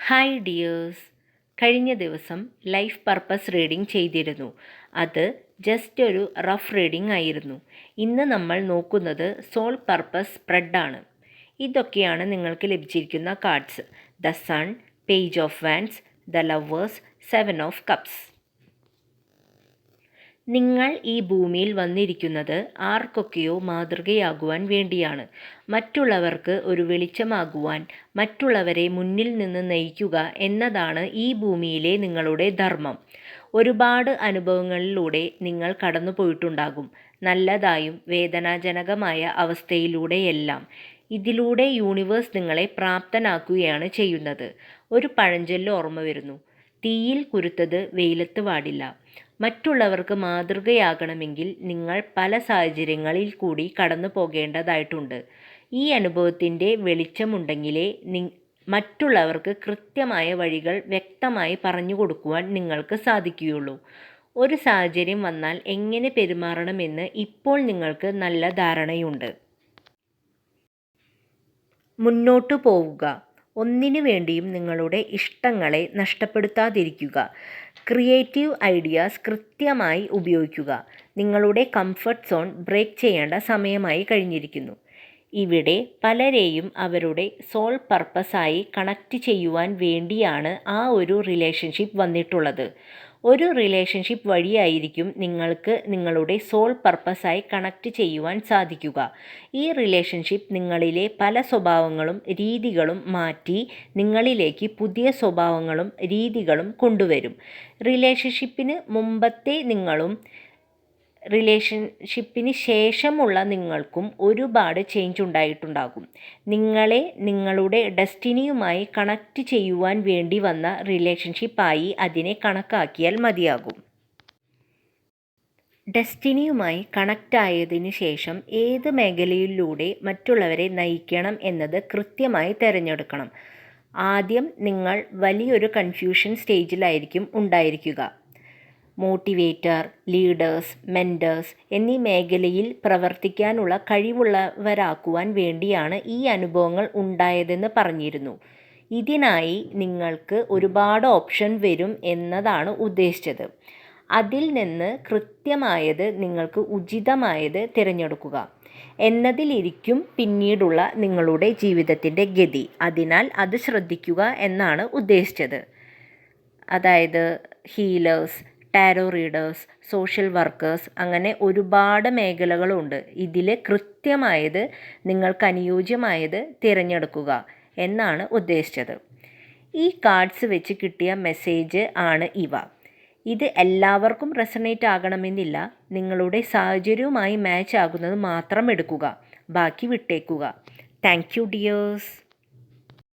Hi dears കഴിഞ്ഞ ദിവസം life purpose reading ചെയ്തിരുന്നു. അത് ജസ്റ്റ് ഒരു റഫ് റീഡിംഗ് ആയിരുന്നു. ഇന്ന് നമ്മൾ നോക്കുന്നത് സോൾ പർപ്പസ് സ്പ്രെഡാണ് ഇതൊക്കെയാണ് നിങ്ങൾക്ക് ലഭിച്ചിരിക്കുന്ന cards the sun page of wands the lovers seven of cups നിങ്ങൾ ഈ ഭൂമിയിൽ വന്നിരിക്കുന്നത് ആർക്കൊക്കെയോ മാതൃകയാകുവാൻ വേണ്ടിയാണ്. മറ്റുള്ളവർക്ക് ഒരു വെളിച്ചമാകുവാൻ മറ്റുള്ളവരെ മുന്നിൽ നിന്ന് നയിക്കുക എന്നതാണ് ഈ ഭൂമിയിലെ നിങ്ങളുടെ ധർമ്മം. ഒരുപാട് അനുഭവങ്ങളിലൂടെ നിങ്ങൾ കടന്നു പോയിട്ടുണ്ടാകും നല്ലതായും വേദനാജനകമായ അവസ്ഥയിലൂടെയെല്ലാം. ഇതിലൂടെ യൂണിവേഴ്സ് നിങ്ങളെ പ്രാപ്തനാക്കുകയാണ് ചെയ്യുന്നത്. ഒരു പഴഞ്ചൊല്ല് ഓർമ്മ വരുന്നു. തീയിൽ കുരുത്തത് വെയിലത്ത് പാടില്ല മറ്റുള്ളവർക്ക് മാതൃകയാകണമെങ്കിൽ നിങ്ങൾ പല സാഹചര്യങ്ങളിൽ കൂടി കടന്നു പോകേണ്ടതായിട്ടുണ്ട്. ഈ അനുഭവത്തിന്റെ വെളിച്ചമുണ്ടെങ്കിലേ മറ്റുള്ളവർക്ക് കൃത്യമായ വഴികൾ വ്യക്തമായി പറഞ്ഞു കൊടുക്കുവാൻ നിങ്ങൾക്ക് സാധിക്കുകയുള്ളൂ. ഒരു സാഹചര്യം വന്നാൽ എങ്ങനെ പെരുമാറണമെന്ന് ഇപ്പോൾ നിങ്ങൾക്ക് നല്ല ധാരണയുണ്ട്. മുന്നോട്ടു പോവുക. ഒന്നിനു വേണ്ടിയും നിങ്ങളുടെ ഇഷ്ടങ്ങളെ നഷ്ടപ്പെടുത്താതിരിക്കുക. ക്രിയേറ്റീവ് ഐഡിയാസ് കൃത്യമായി ഉപയോഗിക്കുക. നിങ്ങളുടെ കംഫർട്ട് സോൺ ബ്രേക്ക് ചെയ്യേണ്ട സമയമായി കഴിഞ്ഞിരിക്കുന്നു. ഇവിടെ പലരെയും അവരുടെ സോൾ പർപ്പസായി കണക്റ്റ് ചെയ്യുവാൻ വേണ്ടിയാണ് ആ ഒരു റിലേഷൻഷിപ്പ് വന്നിട്ടുള്ളത്. ഒരു റിലേഷൻഷിപ്പ് വഴിയായിരിക്കും നിങ്ങൾക്ക് നിങ്ങളുടെ സോൾ പർപ്പസായി കണക്റ്റ് ചെയ്യുവാൻ സാധിക്കുക. ഈ റിലേഷൻഷിപ്പ് നിങ്ങളിലെ പല സ്വഭാവങ്ങളും രീതികളും മാറ്റി നിങ്ങളിലേക്ക് പുതിയ സ്വഭാവങ്ങളും രീതികളും കൊണ്ടുവരും. റിലേഷൻഷിപ്പിന് മുമ്പത്തെ നിങ്ങളും റിലേഷൻഷിപ്പിന് ശേഷമുള്ള നിങ്ങൾക്കും ഒരുപാട് ചേഞ്ച് ഉണ്ടായിട്ടുണ്ടാകും. നിങ്ങളെ നിങ്ങളുടെ ഡെസ്റ്റിനിയുമായി കണക്റ്റ് ചെയ്യുവാൻ വേണ്ടി വന്ന റിലേഷൻഷിപ്പായി അതിനെ കണക്കാക്കിയാൽ മതിയാകും. ഡെസ്റ്റിനിയുമായി കണക്റ്റായതിന് ശേഷം ഏത് മേഖലയിലൂടെ മറ്റുള്ളവരെ നയിക്കണം എന്നത് കൃത്യമായി തിരഞ്ഞെടുക്കണം. ആദ്യം നിങ്ങൾ വലിയൊരു കൺഫ്യൂഷൻ സ്റ്റേജിലായിരിക്കും ഉണ്ടായിരിക്കുക. മോട്ടിവേറ്റർ ലീഡേഴ്സ് മെന്റേഴ്സ് എന്നീ മേഖലയിൽ പ്രവർത്തിക്കാനുള്ള കഴിവുള്ളവരാക്കുവാൻ വേണ്ടിയാണ് ഈ അനുഭവങ്ങൾ ഉണ്ടായതെന്ന് പറഞ്ഞിരുന്നു. ഇതിനായി നിങ്ങൾക്ക് ഒരുപാട് ഓപ്ഷൻ വരും എന്നതാണ് ഉദ്ദേശിച്ചത്. അതിൽ നിന്ന് കൃത്യമായത് നിങ്ങൾക്ക് ഉചിതമായത് തിരഞ്ഞെടുക്കുക എന്നതിലിരിക്കും പിന്നീടുള്ള നിങ്ങളുടെ ജീവിതത്തിന്റെ ഗതി. അതിനാൽ അത് ശ്രദ്ധിക്കുക എന്നാണ് ഉദ്ദേശിച്ചത്. അതായത് healers tarot readers social workers അങ്ങനെ ഒരുപാട് മേഖലകളുണ്ട്. ഇതിൽ കൃത്യമായത് നിങ്ങൾക്ക് അനുയോജ്യമായത് തിരഞ്ഞെടുക്കുക എന്നാണ് ഉദ്ദേശിച്ചത്. ഈ കാർഡ്സ് വെച്ച് കിട്ടിയ മെസ്സേജ് ആണ് ഇവ. ഇത് എല്ലാവർക്കും റെസണേറ്റ് ആകണമെന്നില്ല. നിങ്ങളുടെ സാഹചര്യവുമായി മാച്ച് ആകുന്നത് മാത്രം എടുക്കുക. ബാക്കി വിട്ടേക്കുക. Thank you dears.